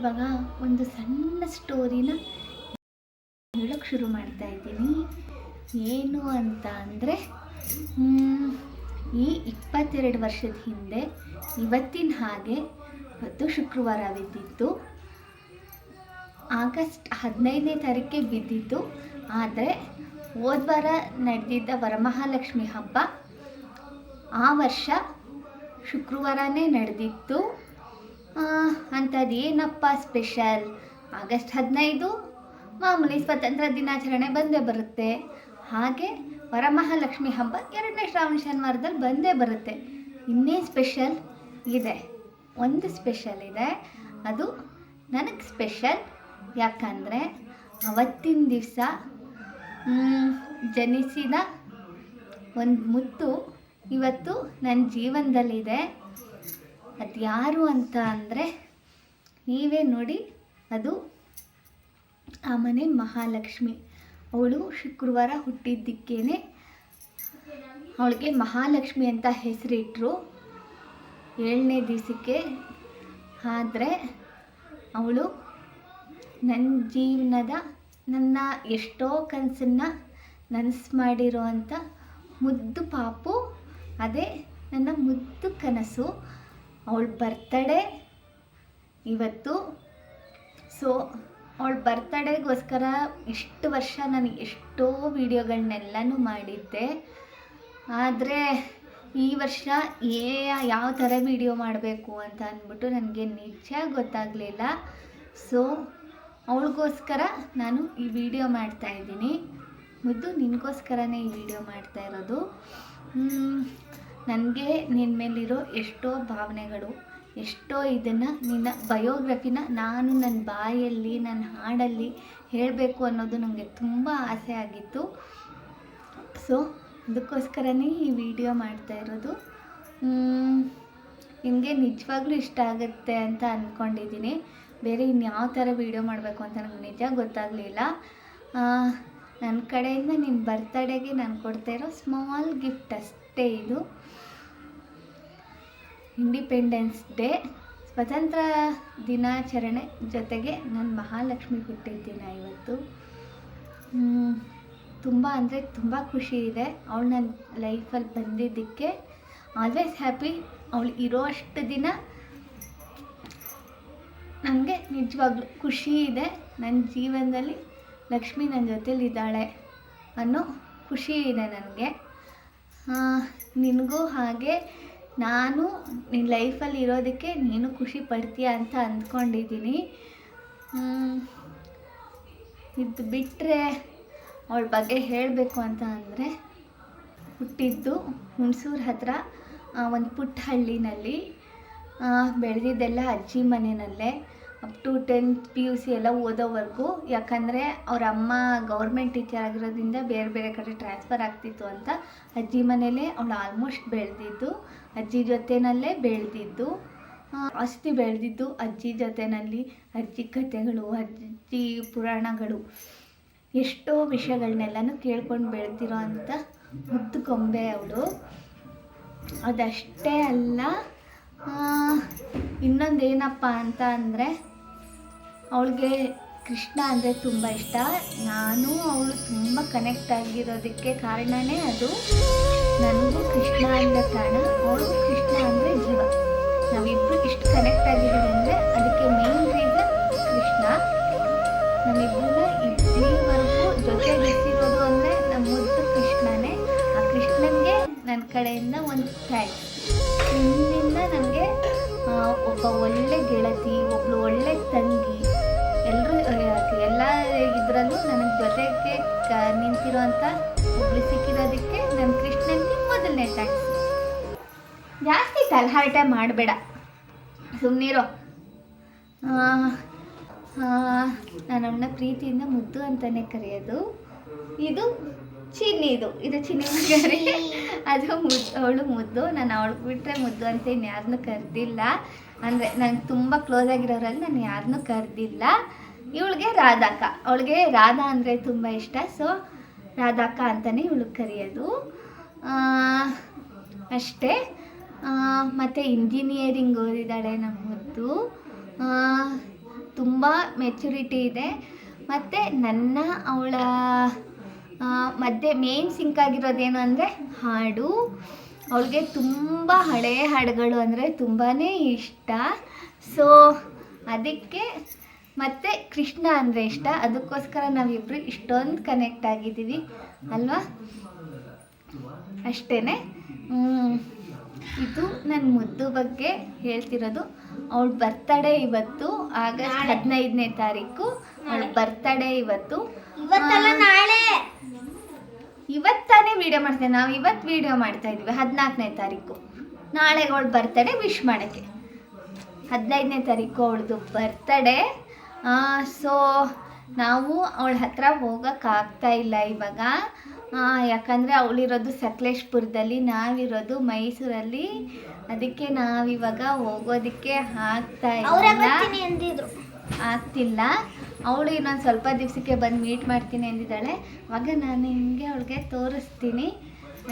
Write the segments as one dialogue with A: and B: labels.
A: ಇವಾಗ ಒಂದು ಸಣ್ಣ ಸ್ಟೋರಿನ ಹೇಳೋಕ್ಕೆ ಶುರು ಮಾಡ್ತಾ ಇದ್ದೀನಿ. ಏನು ಅಂತ ಅಂದರೆ ಈ ಇಪ್ಪತ್ತೆರಡು ವರ್ಷದ ಹಿಂದೆ ಇವತ್ತಿನ ಹಾಗೆ ಇವತ್ತು ಶುಕ್ರವಾರ ಬಿದ್ದಿತ್ತು. ಆಗಸ್ಟ್ ಹದಿನೈದನೇ ತಾರೀಕಿಗೆ ಬಿದ್ದಿತ್ತು. ಆದರೆ ಹೋದ ವಾರ ನಡೆದಿದ್ದ ವರಮಹಾಲಕ್ಷ್ಮಿ ಹಬ್ಬ ಆ ವರ್ಷ ಶುಕ್ರವಾರನೇ ನಡೆದಿತ್ತು. ಅಂಥದ್ದು ಏನಪ್ಪ ಸ್ಪೆಷಲ್? ಆಗಸ್ಟ್ ಹದಿನೈದು? ಮಾಮೂಲಿ ಸ್ವತಂತ್ರ ದಿನಾಚರಣೆ ಬಂದೇ ಬರುತ್ತೆ. ಹಾಗೆ ವರಮಹಾಲಕ್ಷ್ಮಿ ಹಬ್ಬ ಎರಡನೇ ಶ್ರಾವಣ ಶನಿವಾರದಲ್ಲಿ ಬಂದೇ ಬರುತ್ತೆ. ಇನ್ನೇ ಸ್ಪೆಷಲ್ ಇದೆ. ಒಂದು ಸ್ಪೆಷಲ್ ಇದೆ. ಅದು ನನಗೆ ಸ್ಪೆಷಲ್ ಯಾಕಂದರೆ ಅವತ್ತಿನ ದಿವಸ ಜನಿಸಿದ ಒಂದು ಮುತ್ತು ಇವತ್ತು ನನ್ನ ಜೀವನದಲ್ಲಿದೆ. ಅದು ಯಾರು ಅಂತ ಅಂದರೆ ನೀವೇ ನೋಡಿ, ಅದು ಆ ಮನೆ ಮಹಾಲಕ್ಷ್ಮಿ. ಅವಳು ಶುಕ್ರವಾರ ಹುಟ್ಟಿದ್ದಕ್ಕೇ ಅವಳಿಗೆ ಮಹಾಲಕ್ಷ್ಮಿ ಅಂತ ಹೆಸರಿಟ್ಟರು ಏಳನೇ ದಿವಸಕ್ಕೆ. ಆದರೆ ಅವಳು ನನ್ನ ಜೀವನದ, ನನ್ನ ಎಷ್ಟೋ ಕನಸನ್ನು ನನಸು ಮಾಡಿರೋ ಅಂಥ ಮುದ್ದು ಪಾಪು, ಅದೇ ನನ್ನ ಮುದ್ದು ಕನಸು. ಅವಳ ಬರ್ತಡೇ ಇವತ್ತು. ಸೊ ಅವಳ ಬರ್ತಡೇಗೋಸ್ಕರ ಇಷ್ಟು ವರ್ಷ ನಾನು ಎಷ್ಟೋ ವೀಡಿಯೋಗಳನ್ನೆಲ್ಲನೂ ಮಾಡಿದ್ದೆ. ಆದರೆ ಈ ವರ್ಷ ಏ, ಯಾವ ಥರ ವೀಡಿಯೋ ಮಾಡಬೇಕು ಅಂತ ಅಂದ್ಬಿಟ್ಟು ನನಗೆ ನಿಜ ಗೊತ್ತಾಗಲಿಲ್ಲ. ಸೊ ಅವಳಿಗೋಸ್ಕರ ನಾನು ಈ ವಿಡಿಯೋ ಮಾಡ್ತಾಯಿದ್ದೀನಿ ಮುದ್ದು ನಿನಗೋಸ್ಕರನೇ ಈ ವಿಡಿಯೋ ಮಾಡ್ತಾ ಇರೋದು. ನನಗೆ ನಿನ್ನ ಮೇಲಿರೋ ಎಷ್ಟೋ ಭಾವನೆಗಳು, ಎಷ್ಟೋ ಇದನ್ನು ನಿನ್ನ ಬಯೋಗ್ರಫಿನ ನಾನು ನನ್ನ ಬಾಯಲ್ಲಿ ನನ್ನ ಹಾಡಲ್ಲಿ ಹೇಳಬೇಕು ಅನ್ನೋದು ನನಗೆ ತುಂಬ ಆಸೆ ಆಗಿತ್ತು. ಸೊ ಅದಕ್ಕೋಸ್ಕರನೇ ಈ ವಿಡಿಯೋ ಮಾಡ್ತಾ ಇರೋದು. ನಿಮಗೆ ನಿಜವಾಗ್ಲೂ ಇಷ್ಟ ಆಗುತ್ತೆ ಅಂತ ಅಂದ್ಕೊಂಡಿದ್ದೀನಿ ಬೇರೆ ಇನ್ಯಾವ ಥರ ವೀಡಿಯೋ ಮಾಡಬೇಕು ಅಂತ ನನಗೆ ನಿಜ ಗೊತ್ತಾಗಲಿಲ್ಲ. ನನ್ನ ಕಡೆಯಿಂದ ನಿನ್ನ ಬರ್ತಡೇಗೆ ನಾನು ಕೊಡ್ತಾ ಇರೋ ಸ್ಮಾಲ್ ಗಿಫ್ಟ್ ಅಷ್ಟೇ ಇದು. ಇಂಡಿಪೆಂಡೆನ್ಸ್ ಡೇ ಸ್ವತಂತ್ರ ದಿನಾಚರಣೆ ಜೊತೆಗೆ ನನ್ನ ಮಹಾಲಕ್ಷ್ಮಿ ಹುಟ್ಟಿದ ದಿನ ಇವತ್ತು ತುಂಬ ಅಂದರೆ ತುಂಬ ಖುಷಿ ಇದೆ ಅವಳು ನನ್ನ ಲೈಫಲ್ಲಿ ಬಂದಿದ್ದಕ್ಕೆ. ಆಲ್ವೇಸ್ ಹ್ಯಾಪಿ ಅವಳು ಇರೋ ಅಷ್ಟು ದಿನ ನನಗೆ ನಿಜವಾಗ್ಲೂ ಖುಷಿ ಇದೆ. ನನ್ನ ಜೀವನದಲ್ಲಿ ಲಕ್ಷ್ಮಿ ನನ್ನ ಜೊತೇಲಿದ್ದಾಳೆ ಅನ್ನೋ ಖುಷಿ ಇದೆ ನನಗೆ. ನಿನಗೂ ಹಾಗೆ ನಾನು ನಿನ್ನ ಲೈಫಲ್ಲಿ ಇರೋದಕ್ಕೆ ನೀನು ಖುಷಿ ಪಡ್ತೀಯ ಅಂತ ಅಂದ್ಕೊಂಡಿದ್ದೀನಿ. ಇದು ಬಿಟ್ಟರೆ ಅವಳ ಬಗ್ಗೆ ಹೇಳಬೇಕು ಅಂತ ಅಂದರೆ ಹುಟ್ಟಿದ್ದು ಹುಣಸೂರು ಹತ್ರ ಒಂದು ಪುಟ್ಟ ಹಳ್ಳಿನಲ್ಲಿ ಬೆಳೆದಿದ್ದೆಲ್ಲ ಅಜ್ಜಿ ಮನೆಯಲ್ಲೇ. Up to tenth P U C ಎಲ್ಲ ಓದೋವರೆಗೂ. ಯಾಕಂದರೆ ಅವ್ರ ಅಮ್ಮ ಗೌರ್ಮೆಂಟ್ ಟೀಚರ್ ಆಗಿರೋದ್ರಿಂದ ಬೇರೆ ಬೇರೆ ಕಡೆ ಟ್ರಾನ್ಸ್ಫರ್ ಆಗ್ತಿತ್ತು ಅಂತ ಅಜ್ಜಿ ಮನೇಲೇ ಅವಳು ಆಲ್ಮೋಸ್ಟ್ ಬೆಳೆದಿದ್ದು. ಅಜ್ಜಿ ಜೊತೆಯಲ್ಲೇ ಬೆಳೆದಿದ್ದು. ಅಷ್ಟು ಬೆಳೆದಿದ್ದು ಅಜ್ಜಿ ಜೊತೆಯಲ್ಲಿ ಅಜ್ಜಿ ಕಥೆಗಳು, ಅಜ್ಜಿ ಪುರಾಣಗಳು. ಎಷ್ಟೋ ವಿಷಯಗಳನ್ನೆಲ್ಲನೂ ಕೇಳ್ಕೊಂಡು ಬೆಳೆದಿರೋ ಅಂಥ ಮುದ್ದು ಕೊಂಬೆ ಅವಳು. ಅದಷ್ಟೇ ಅಲ್ಲ ಇನ್ನೊಂದೇನಪ್ಪ ಅಂತ ಅಂದರೆ ಅವಳಿಗೆ ಕೃಷ್ಣ ಅಂದರೆ ತುಂಬ ಇಷ್ಟ. ನಾನು ಅವಳು ತುಂಬ ಕನೆಕ್ಟ್ ಆಗಿರೋದಕ್ಕೆ ಕಾರಣವೇ ಅದು. ನನಗೂ ಕೃಷ್ಣ ಅಂದ ಕಾರಣ ಅವಳು ಕೃಷ್ಣ ಅಂದರೆ ಜೀವ. ನಾವಿಬ್ಬರು ಇಷ್ಟು ಕನೆಕ್ಟ್ ಆಗಿದ್ದೀವಿ ಅಂದರೆ ಅದಕ್ಕೆ ಮೇನ್ ರೀಸನ್ ಕೃಷ್ಣ. ನಮ್ಮಿಬ್ಬರನ್ನ ಇಲ್ಲಿವರೆಗೂ ಜೊತೆ ಬಿಸಿರೋದು ಅಂದರೆ ನಮ್ಮ ಮುದ್ದು ಕೃಷ್ಣನೇ. ಆ ಕೃಷ್ಣನಿಗೆ ನನ್ನ ಕಡೆಯಿಂದ ಒಂದು ಥ್ಯಾಂಕ್ಸ್ ನಿನ್ನಿಂದ ನನಗೆ ಒಬ್ಬ ಒಳ್ಳೆ ಗೆಳತಿ ಒಬ್ಬಳು ಒಳ್ಳೆ ತಂಗಿ ಇದರಲ್ಲೂ ನನಗೆ ಜೊತೆಗೆ ಕ ನಿಂತಿರೋ ಅಂಥ ಒಬ್ಳು ಸಿಕ್ಕಿರೋದಕ್ಕೆ ನನ್ನ ಕೃಷ್ಣನಿಗೆ ಮೊದಲನೇ ಥ್ಯಾಂಕ್ಸ್. ಜಾಸ್ತಿ ತಲಹಾರಟೆ ಮಾಡಬೇಡ. ಸುಮ್ಮನಿರೋ ನಾನು ಅವನ ಪ್ರೀತಿಯಿಂದ ಮುದ್ದು ಅಂತಲೇ ಕರೆಯೋದು. ಇದು ಚಿನ್ನಿ ಇದು. ಚಿನ್ನಿ ಮಗರಿ ಅದು ಮುದ್ದು, ಅವಳು ಮುದ್ದು. ನಾನು ಅವಳು ಬಿಟ್ಟರೆ ಮುದ್ದು ಅಂತ ಇನ್ಯಾರನ್ನೂ ಕರೆದಿಲ್ಲ. ಅಂದರೆ ನಂಗೆ ತುಂಬ ಕ್ಲೋಸ್ ಆಗಿರೋರಲ್ಲಿ ನಾನು ಯಾರನ್ನೂ ಕರೆದಿಲ್ಲ. ಇವಳಿಗೆ ರಾಧಾಕ. ಅವಳಿಗೆ ರಾಧಾ ಅಂದರೆ ತುಂಬ ಇಷ್ಟ. ಸೊ ರಾಧಾಕ ಅಂತಲೇ ಇವಳಿಗೆ ಕರೆಯೋದು. ಅಷ್ಟೇ. ಮತ್ತು ಇಂಜಿನಿಯರಿಂಗ್ ಓದಿದ್ದಾಳೆ ನಮ್ಮ ಹೊತ್ತು ತುಂಬ ಮೆಚುರಿಟಿ ಇದೆ. ಮತ್ತು ನನ್ನ ಅವಳ ಮಧ್ಯೆ ಮೇನ್ ಸಿಂಕ್ ಆಗಿರೋದೇನು ಅಂದರೆ ಹಾಡು. ಅವಳಿಗೆ ತುಂಬ ಹಳೆಯ ಹಾಡುಗಳು ಅಂದರೆ ತುಂಬಾ ಇಷ್ಟ. ಸೊ ಅದಕ್ಕೆ ಮತ್ತು ಕೃಷ್ಣ ಅಂದರೆ ಇಷ್ಟ. ಅದಕ್ಕೋಸ್ಕರ ನಾವಿಬ್ಬರು ಇಷ್ಟೊಂದು ಕನೆಕ್ಟ್ ಆಗಿದ್ದೀವಿ. ಅಲ್ವಾ? ಅಷ್ಟೇ ಇದು ನನ್ನ ಮುದ್ದು ಬಗ್ಗೆ ಹೇಳ್ತಿರೋದು. ಅವಳ ಬರ್ತಡೇ ಇವತ್ತು ಆಗಸ್ಟ್ ಹದಿನೈದನೇ ತಾರೀಕು. ಅವಳ ಬರ್ತಡೇ ಇವತ್ತು.
B: ನಾಳೆ.
A: ಇವತ್ತಾನೇ ವಿಡಿಯೋ ಮಾಡ್ತೇವೆ ನಾವು ಇವತ್ತು ವಿಡಿಯೋ ಮಾಡ್ತಾ ಇದ್ವಿ ಹದಿನಾಲ್ಕನೇ ತಾರೀಕು. ನಾಳೆ ಅವಳು ಬರ್ತಡೇ ವಿಶ್ ಮಾಡೋಕ್ಕೆ. ಹದಿನೈದನೇ ತಾರೀಕು ಅವಳದು ಬರ್ತಡೇ ಸೊ ನಾವು ಅವಳ ಹತ್ರ ಹೋಗೋಕ್ಕಾಗ್ತಾ ಇಲ್ಲ ಇವಾಗ. ಯಾಕಂದರೆ ಅವಳಿರೋದು ಸಕಲೇಶ್ಪುರದಲ್ಲಿ ನಾವಿರೋದು ಮೈಸೂರಲ್ಲಿ. ಅದಕ್ಕೆ ನಾವಿವಾಗ ಹೋಗೋದಕ್ಕೆ ಆಗ್ತಾ ಇಲ್ಲ. ಆಗ್ತಿಲ್ಲ. ಅವಳು ಇನ್ನೊಂದು ಸ್ವಲ್ಪ ದಿವಸಕ್ಕೆ ಬಂದು ಮೀಟ್ ಮಾಡ್ತೀನಿ ಅಂದಿದ್ದಾಳೆ. ಆಗ ನಾನು ನಿಮಗೆ ಅವಳಿಗೆ ತೋರಿಸ್ತೀನಿ.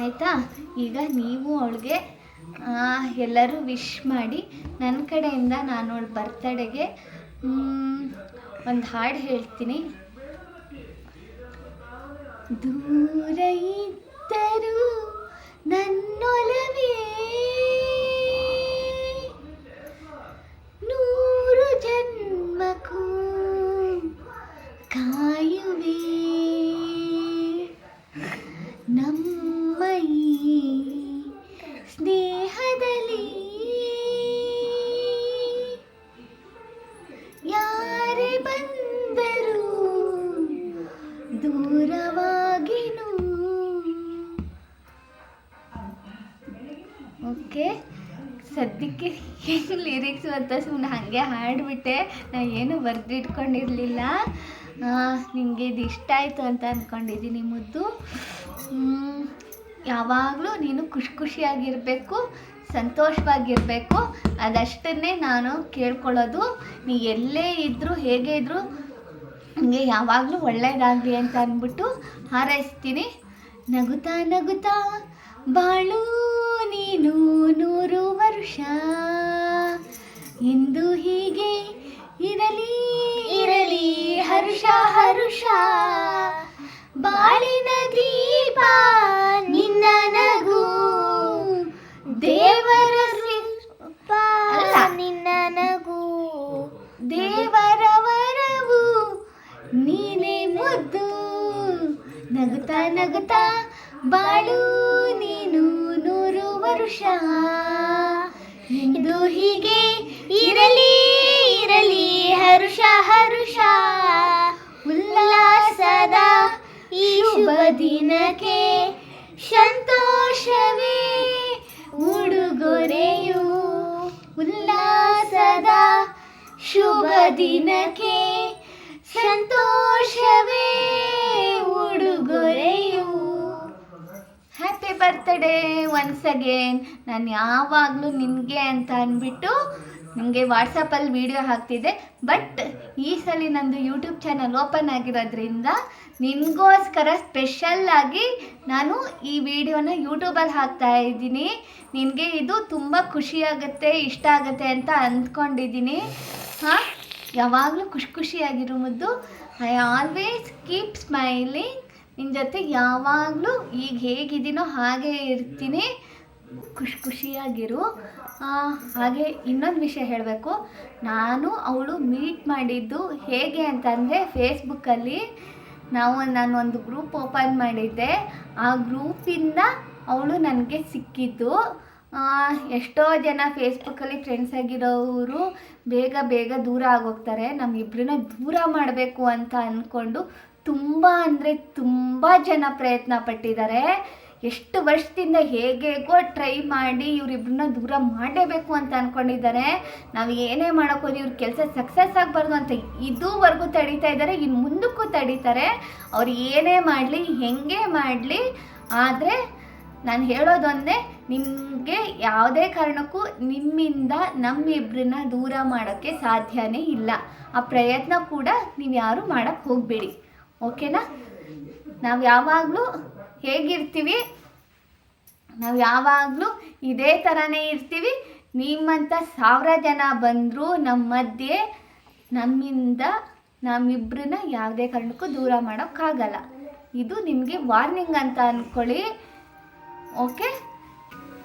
A: ಆಯಿತಾ? ಈಗ ನೀವು ಅವಳಿಗೆ ಎಲ್ಲರೂ ವಿಶ್ ಮಾಡಿ ನನ್ನ ಕಡೆಯಿಂದ ನಾನು ಅವಳ ಬರ್ತಡೆಗೆ ಒಂದು ಹಾಡು ಹೇಳ್ತೀನಿ. ದೂರ ಇದ್ದರೂ ನನ್ನೊಲವೇ ದೂರವಾಗಿನು? ಓಕೆ. ಸದ್ಯಕ್ಕೆ ಏನು ಲಿರಿಕ್ಸು ಅಂತ ಸುಮ್ಮನೆ ಹಾಗೆ ಹಾಡಿಬಿಟ್ಟೆ. ನಾ ಏನು ಬರೆದಿಟ್ಕೊಂಡಿರಲಿಲ್ಲ. ನಿಮಗೆ ಇದು ಇಷ್ಟ ಆಯಿತು ಅಂತ ಅಂದ್ಕೊಂಡಿದ್ದೀನಿ ಮುದ್ದು. ಯಾವಾಗಲೂ ನೀನು ಖುಷಿ ಖುಷಿಯಾಗಿರಬೇಕು, ಸಂತೋಷವಾಗಿರಬೇಕು. ಅದಷ್ಟನ್ನೇ ನಾನು ಕೇಳ್ಕೊಳ್ಳೋದು. ನೀ ಎಲ್ಲೇ ಇದ್ದರೂ ಹೇಗೆ ಇದ್ದರೂ ನನಗೆ ಯಾವಾಗಲೂ ಒಳ್ಳೆಯದಾಗಲಿ ಅಂತ ಅಂದ್ಬಿಟ್ಟು ಹಾರೈಸ್ತೀನಿ. ನಗುತಾ ನಗುತಾ ಬಾಳು, ನೀನು ನೂರು ವರ್ಷ. ಎಂದು ಹೀಗೆ ಇರಲಿ ಇರಲಿ, ಹರುಷ ಹರುಷ. ಬಾಳಿನ ದೀಪ ನಿನ್ನ ನಗು ದೇವರ
B: ಅಪ್ಪ
A: ಅಲ್ಲ.
B: ನಿನ್ನ ನಗು
A: ದೇವರ ವರವು ನೀನೇ ಮುದ್ದು ನಗುತ್ತಾ ನಗುತ್ತಾ ಬಾಳು ನೀನು ನೂರು ವರುಷ. ಇದು ಹೀಗೆ
B: ಇರಲಿ ಇರಲಿ ಹರುಷ ಹರುಷ. ಉಲ್ಲಾಸದ ಈ ಶುಭ ದಿನಕ್ಕೆ ಸಂತೋಷವೇ ಉಡುಗೊರೆಯು. ಉಲ್ಲಾಸದ ಶುಭ ದಿನಕ್ಕೆ ಸಂತೋಷವೇ ಉಡುಗೊರೆಯು
A: ಹ್ಯಾಪಿ ಬರ್ತ್ಡೇ ಒನ್ಸ್ ಅಗೇನ್ ನಾನು ಯಾವಾಗಲೂ ನಿನಗೆ ಅಂತ ಅಂದ್ಬಿಟ್ಟು ನಿಮಗೆ ವಾಟ್ಸಪ್ಪಲ್ಲಿ ವೀಡಿಯೋ ಹಾಕ್ತಿದ್ದೆ. ಬಟ್ ಈ ಸಲ ನಂದು ಯೂಟ್ಯೂಬ್ ಚಾನಲ್ ಓಪನ್ ಆಗಿರೋದ್ರಿಂದ ನಿನಗೋಸ್ಕರ ಸ್ಪೆಷಲ್ಲಾಗಿ ನಾನು ಈ ವಿಡಿಯೋನ ಯೂಟ್ಯೂಬಲ್ಲಿ ಹಾಕ್ತಾ ಇದ್ದೀನಿ. ನಿನಗೆ ಇದು ತುಂಬ ಖುಷಿಯಾಗುತ್ತೆ ಇಷ್ಟ ಆಗುತ್ತೆ ಅಂತ ಅಂದ್ಕೊಂಡಿದ್ದೀನಿ. ಹಾಂ? ಯಾವಾಗಲೂ ಖುಷಿ ಖುಷಿಯಾಗಿರೋ ಮುದ್ದು. ಐ ಆಲ್ವೇಸ್ ಕೀಪ್ ಸ್ಮೈಲಿಂಗ್ ನಿನ್ನ ಜೊತೆ ಯಾವಾಗಲೂ ಈಗ ಹೇಗಿದ್ದೀನೋ ಹಾಗೆ ಇರ್ತೀನಿ. ಖುಷಿ ಖುಷಿಯಾಗಿರು. ಹಾಗೆ ಇನ್ನೊಂದು ವಿಷಯ ಹೇಳಬೇಕು. ನಾನು ಅವಳು ಮೀಟ್ ಮಾಡಿದ್ದು ಹೇಗೆ ಅಂತಂದರೆ ಫೇಸ್ಬುಕ್ಕಲ್ಲಿ ನಾವು ನಾನು ಒಂದು ಗ್ರೂಪ್ ಓಪನ್ ಮಾಡಿದ್ದೆ. ಆ ಗ್ರೂಪಿಂದ ಅವಳು ನನಗೆ ಸಿಕ್ಕಿದ್ದು. ಎಷ್ಟೋ ಜನ ಫೇಸ್ಬುಕ್ಕಲ್ಲಿ ಫ್ರೆಂಡ್ಸ್ ಆಗಿರೋರು ಬೇಗ ಬೇಗ ದೂರ ಆಗೋಗ್ತಾರೆ. ನಮ್ಮಿಬ್ಬರನ್ನ ದೂರ ಮಾಡಬೇಕು ಅಂತ ಅಂದ್ಕೊಂಡು ತುಂಬ ಅಂದರೆ ತುಂಬ ಜನ ಪ್ರಯತ್ನ ಪಟ್ಟಿದ್ದಾರೆ. ಎಷ್ಟು ವರ್ಷದಿಂದ ಹೇಗೇಗೋ ಟ್ರೈ ಮಾಡಿ ಇವರಿಬ್ಬರನ್ನ ದೂರ ಮಾಡಲೇಬೇಕು ಅಂತ ಅಂದ್ಕೊಂಡಿದ್ದಾರೆ ನಾವು ಏನೇ ಮಾಡೋಕ್ಕೋದು ಇವ್ರ ಕೆಲಸ ಸಕ್ಸಸ್ ಆಗಬಾರ್ದು ಅಂತ ಇದುವರೆಗೂ ತಡೀತಾ ಇದ್ದಾರೆ ಇನ್ನು ಮುಂದಕ್ಕೂ ತಡೀತಾರೆ. ಅವ್ರು ಏನೇ ಮಾಡಲಿ, ಹೆಂಗೆ ಮಾಡಲಿ, ಆದರೆ ನಾನು ಹೇಳೋದೊಂದೇ ನಿಮಗೆ ಯಾವುದೇ ಕಾರಣಕ್ಕೂ ನಿಮ್ಮಿಂದ ನಮ್ಮಿಬ್ಬರನ್ನ ದೂರ ಮಾಡೋಕ್ಕೆ ಸಾಧ್ಯವೇ ಇಲ್ಲ. ಆ ಪ್ರಯತ್ನ ಕೂಡ ನೀವು ಯಾರು ಮಾಡೋಕ್ಕೆ ಹೋಗಬೇಡಿ. ಓಕೆನಾ? ನಾವು ಯಾವಾಗಲೂ ಹೇಗಿರ್ತೀವಿ? ನಾವು ಯಾವಾಗಲೂ ಇದೇ ಥರನೇ ಇರ್ತೀವಿ. ನಿಮ್ಮಂಥ ಸಾವಿರ ಜನ ಬಂದರೂ ನಮ್ಮ ಮಧ್ಯೆ ನಮ್ಮಿಂದ ನಮ್ಮಿಬ್ಬರನ್ನ ಯಾವುದೇ ಕಾರಣಕ್ಕೂ ದೂರ ಮಾಡೋಕ್ಕಾಗಲ್ಲ. ಇದು ನಿಮಗೆ ವಾರ್ನಿಂಗ್ ಅಂತ ಅಂದ್ಕೊಳ್ಳಿ ಓಕೆ?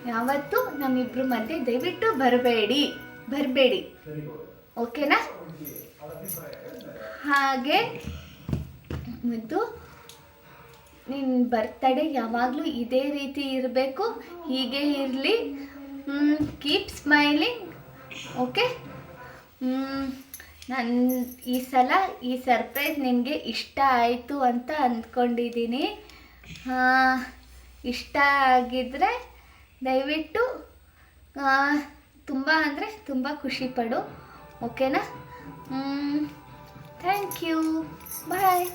A: ಯಾವತ್ತೂ ನಮ್ಮಿಬ್ಬರ ಮಧ್ಯೆ ದಯವಿಟ್ಟು ಬರಬೇಡಿ. ಬರಬೇಡಿ. ಓಕೆನಾ? ಹಾಗೆ ಮತ್ತು ನಿನ್ನ ಬರ್ತಡೇ ಯಾವಾಗಲೂ ಇದೇ ರೀತಿ ಇರಬೇಕು, ಹೀಗೆ ಇರಲಿ. ಕೀಪ್ ಸ್ಮೈಲಿಂಗ್ ಓಕೆ ನನ್ನ ಈ ಸಲ ಈ ಸರ್ಪ್ರೈಸ್ ನಿನಗೆ ಇಷ್ಟ ಆಯಿತು ಅಂತ ಅಂದ್ಕೊಂಡಿದ್ದೀನಿ ಇಷ್ಟ ಆಗಿದ್ದರೆ ದಯವಿಟ್ಟು ತುಂಬ ಅಂದರೆ ತುಂಬ ಖುಷಿಪಡು ಓಕೆನಾ ಥ್ಯಾಂಕ್ ಯು ಬಾಯ್